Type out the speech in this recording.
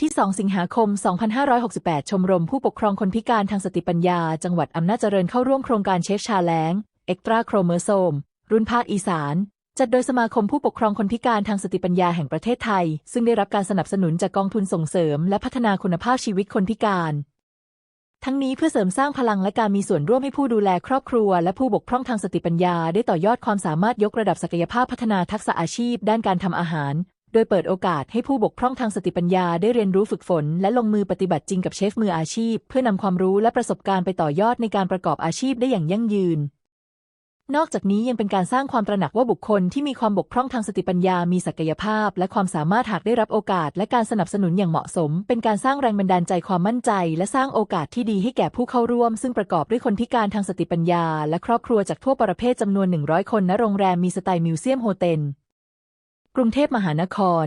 ที่ 2 สิงหาคม 2568 ชมรมผู้ปกครองคนพิการทางสติปัญญา จังหวัดอำนาจเจริญเข้าร่วมโครงการเชฟชาแลงเอ็กตราโครโมโซม รุ่นภาคอีสาน จัดโดยสมาคมผู้ปกครองคนพิการทางสติปัญญาแห่งประเทศไทย ซึ่งได้รับการสนับสนุนจากกองทุนส่งเสริม และพัฒนาคุณภาพชีวิตคนพิการ ทั้งนี้เพื่อเสริมสร้างพลังและการมีส่วนร่วมให้ผู้ดูแลครอบครัว และผู้บกพร่องทางสติปัญญา ได้ต่อยอดความสามารถยกระดับศักยภาพพัฒนาทักษะอาชีพ ด้านการทำอาหาร โดยเปิดโอกาสให้ผู้บกพร่องทางสติปัญญาได้เรียนรู้ฝึกฝน และลงมือปฏิบัติจริงกับเชฟมืออาชีพ เพื่อนำความรู้และประสบการณ์ไปต่อยอดในการประกอบอาชีพได้อย่างยั่งยืน นอกจากนี้ยังเป็นการสร้างความตระหนักว่าบุคคลที่มีความบกพร่องทางสติปัญญา มีศักยภาพ และความสามารถหากได้รับโอกาส และการสนับสนุนอย่างเหมาะสม เป็นการสร้างแรงบันดาลใจความมั่นใจ และสร้างโอกาสที่ดีให้แก่ผู้เข้าร่วม ซึ่งประกอบด้วยคนพิการทางสติปัญญา และครอบครัวจากทั่วประเทศจำนวน 100 คนณโรงแรมมีสไตล์มิวเซียมโฮเทล กรุงเทพมหานคร